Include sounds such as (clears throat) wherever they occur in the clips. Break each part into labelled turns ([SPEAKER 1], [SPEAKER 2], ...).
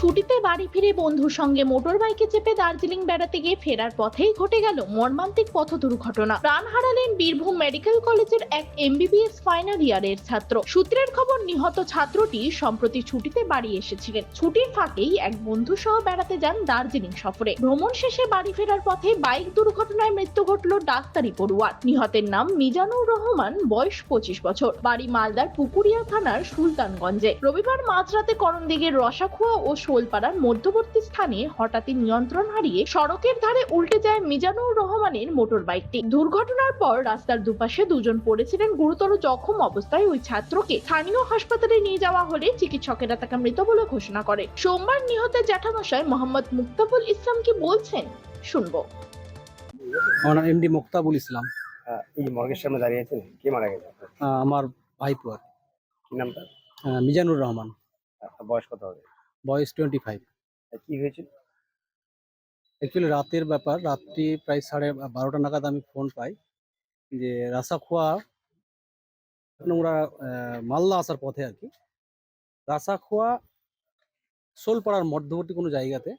[SPEAKER 1] ছুটিতে বাড়ি ফিরে বন্ধুর সঙ্গে মোটর বাইকে চেপে দার্জিলিং বেড়াতে গিয়ে ফেরার পথেই ঘটে গেল মর্মান্তিক পথ দুর্ঘটনা। প্রাণ হারালেন বীরভূম মেডিকেল কলেজের এক এমবিবিএস ফাইনাল ইয়ারের ছাত্র। সূত্রের খবর, নিহত ছাত্রটি সম্প্রতি ছুটিতে বাড়ি এসেছিলেন। ছুটির ফাঁকেই এক বন্ধু সহ বেড়াতে যান দার্জিলিং সফরে। ভ্রমণ শেষে বাড়ি ফেরার পথে বাইক দুর্ঘটনায় মৃত্যু ঘটল ডাক্তারি পড়ুয়ার। নিহতের নাম মিজানুর রহমান, বয়স পঁচিশ বছর। বাড়ি মালদার পুকুরিয়া থানার সুলতানগঞ্জে। রবিবার মাঝরাতে করণদিঘির রসাখুয়া ও শোলপাড়ার মধ্যবর্তী স্থানে হঠাৎই নিয়ন্ত্রণ হারিয়ে সড়কের ধারে উল্টে যায় মিজানুর রহমানের মোটর বাইকটি দুর্ঘটনার পর রাস্তার দুপাশে দুজন পড়েছিলেন গুরুতর জখম অবস্থায় ওই ছাত্রকে। স্থানীয় হাসপাতালে নিয়ে যাওয়া হলে চিকিৎসকেরা তাকে মৃত বলে ঘোষণা করে। সোমবার নিহতের জ্যাঠামশাই মোহাম্মদ মুক্তাবুল ইসলাম কি বলছেন শুনব।
[SPEAKER 2] আমার এমডি মোক্তাবুল ইসলাম।
[SPEAKER 3] এই মর্গের সামনে দাঁড়িয়ে আছেন কে মারা গেছে
[SPEAKER 2] আমার ভাইপো আর কি।
[SPEAKER 3] কি নামটা?
[SPEAKER 2] মিজানুর রহমান।
[SPEAKER 3] বয়স কত হবে?
[SPEAKER 2] বয়স টোয়েন্টি ফাইভ
[SPEAKER 3] কি হয়েছিল?
[SPEAKER 2] অ্যাকচুয়ালি রাতের ব্যাপার রাত্রি প্রায় সাড়ে বারোটা নাগাদ আমি ফোন পাই যে রাসাখোয়া ওরা মালদা আসার পথে আর কি। রাসাখোয়া শোলপাড়ার মধ্যবর্তী কোনো জায়গাতে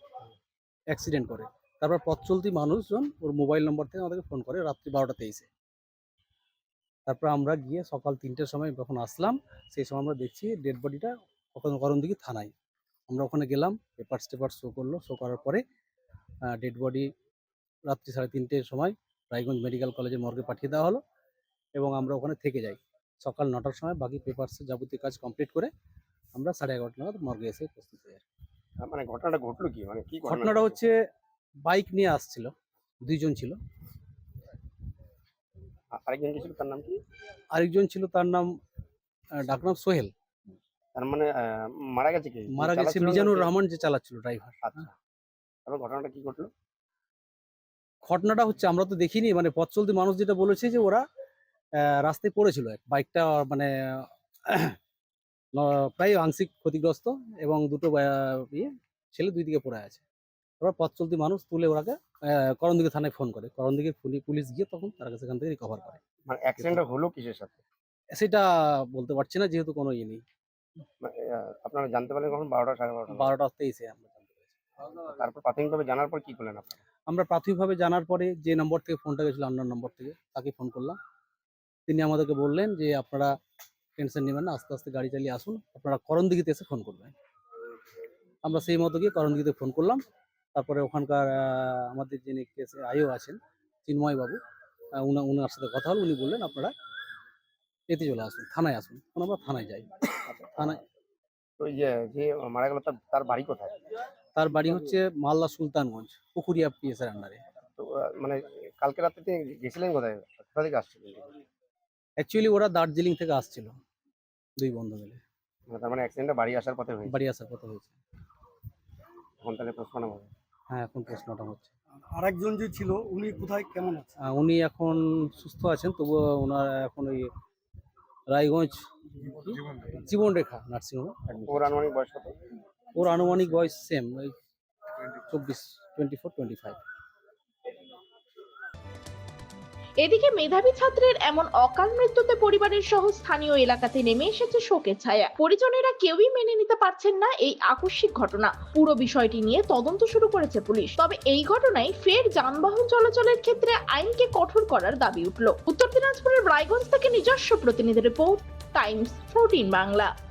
[SPEAKER 2] অ্যাক্সিডেন্ট করে। তারপর পথ চলতি মানুষজন ওর মোবাইল নম্বর থেকে আমাদেরকে ফোন করে রাত্রি বারোটা তেইশে। তারপর আমরা গিয়ে সকাল তিনটের সময় যখন আসলাম সেই সময় আমরা দেখছি ডেড বডিটা কখন দিকে থানায়। আমরা ওখানে গেলাম পেপার টেপার শো করল শো করার পরে ডেড বডি রাত্রি সাড়ে তিনটের সময় রায়গঞ্জ মেডিকেল কলেজে মর্গে পাঠিয়ে দেওয়া হলো এবং আমরা ওখানে থেকে যাই। সকাল নটার সময় বাকি পেপারসের যাবতীয় কাজ কমপ্লিট করে আমরা সাড়ে এগারোটা নাগাদ মর্গে এসে উপস্থিত হই
[SPEAKER 3] মানে ঘটনাটা ঘটলো কি? মানে কি
[SPEAKER 2] ঘটনাটা হচ্ছে বাইক নিয়ে আসছিল দুইজন ছিল।
[SPEAKER 3] আরেকজন ছিল তার নাম কি?
[SPEAKER 2] আরেকজন ছিল তার নাম ডাকনাম সোহেল।
[SPEAKER 3] তার মানে মারা গেছে কি?
[SPEAKER 2] মারা গেছে মিজানুর রহমান যে চালাচ্ছিল ড্রাইভার
[SPEAKER 3] আচ্ছা। তারপর ঘটনাটা কি ঘটলো?
[SPEAKER 2] ঘটনাটা হচ্ছে আমরা তো দেখিনি মানে পথ চলতি মানুষ যেটা বলেছে যে ওরা রাস্তায় পড়েছিল। এক বাইকটা মানে (clears throat) প্রায় আংশিক ক্ষতিগ্রস্ত এবং দুটো ইয়ে ছেলে দুই দিকে পড়ে আছে। ওরা পথ চলতি মানুষ তুলে ওরাকে আহ, করণদিঘি থানায় ফোন করে। করণদিঘি পুলিশ গিয়ে তখন তারা কাছে সেখান থেকে রিকভার করে।
[SPEAKER 3] মানে অ্যাক্সিডেন্টটা হলো কিসের সাথে?
[SPEAKER 2] সেটা বলতে পারছি না যেহেতু কোনো ইয়ে নেই।
[SPEAKER 3] মানে, আপনারা জানতে পারলেন কখন? বারোটা সাড়ে বারোটা?
[SPEAKER 2] বারোটা তেইশে আমরা জানতে পেরেছি।
[SPEAKER 3] তারপর প্রাথমিকভাবে জানার পর কি করলেন আপনারা?
[SPEAKER 2] আমরা প্রাথমিকভাবে জানার পরে যে নম্বর থেকে ফোনটা গেছিল আন্নার নম্বর থেকে তাকে ফোন করলাম। তিনি আমাদেরকে বললেন যে আপনারা টেনশন নেবেন না আস্তে আস্তে গাড়ি চালিয়ে আসুন। আপনারা করণদিঘিতে এসে ফোন করবেন। আমরা সেই মতো গিয়ে করণদিঘিতে ফোন করলাম। তারপরে ওখানকার আমাদের যিনি কেস আইও আছেন চিন্ময় বাবু উনার সাথে কথা হল। উনি বললেন আপনারা এতে চলে আসুন থানায় আসুন তখন আমরা থানায় যাই। থানায়
[SPEAKER 3] তো এই যে মারা গেল তার তার বাড়ি কোথায়?
[SPEAKER 2] তার বাড়ি হচ্ছে মালদা সুলতানগঞ্জ পুকুরিয়া পিএসের আন্ডারে
[SPEAKER 3] তো মানে কালকে রাত্রে তিনি গেছিলেন কোথায়? কোথা থেকে আসছিলেন?
[SPEAKER 2] অ্যাকচুয়ালি ওরা দার্জিলিং থেকে আসছিল দুই বন্ধু মিলে।
[SPEAKER 3] মানে তার মানে অ্যাক্সিডেন্টটা বাড়ি আসার পথে হয়েছে।
[SPEAKER 2] বাড়ি আসার কথা হয়েছে।
[SPEAKER 3] এখন তাহলে পোস্টমর্টম হবে।
[SPEAKER 2] হ্যাঁ এখন প্রশ্নটা হচ্ছে।
[SPEAKER 4] আরেকজন যে ছিল উনি কোথায় কেমন আছে?
[SPEAKER 2] উনি এখন সুস্থ আছেন তবুও ওনার এখন ওই রায়গঞ্জ। জীবন রেখা নার্সিংহোমে
[SPEAKER 3] ওর আনুমানিক বয়স কত?
[SPEAKER 2] ওর আনুমানিক বয়স সেম ওই চব্বিশ টোয়েন্টি ফোর টোয়েন্টি ফাইভ
[SPEAKER 1] এদিকে মেধাবী ছাত্রের এমন অকাল মৃত্যুতে পরিবারের সহ স্থানীয় এলাকাতে নেমে এসেছে শোকের ছায়া। পরিজনেরা কেউই মেনে নিতে পারছেন না এই আকস্মিক ঘটনা। পুরো বিষয়টি নিয়ে তদন্ত শুরু করেছে পুলিশ। তবে এই ঘটনায় ফের যানবাহন চলাচলের ক্ষেত্রে আইনকে কঠোর করার দাবি উঠল। উত্তর দিনাজপুরের রায়গঞ্জ থেকে নিজস্ব প্রতিনিধি রিপোর্ট, টাইমস, ফোরটিন বাংলা।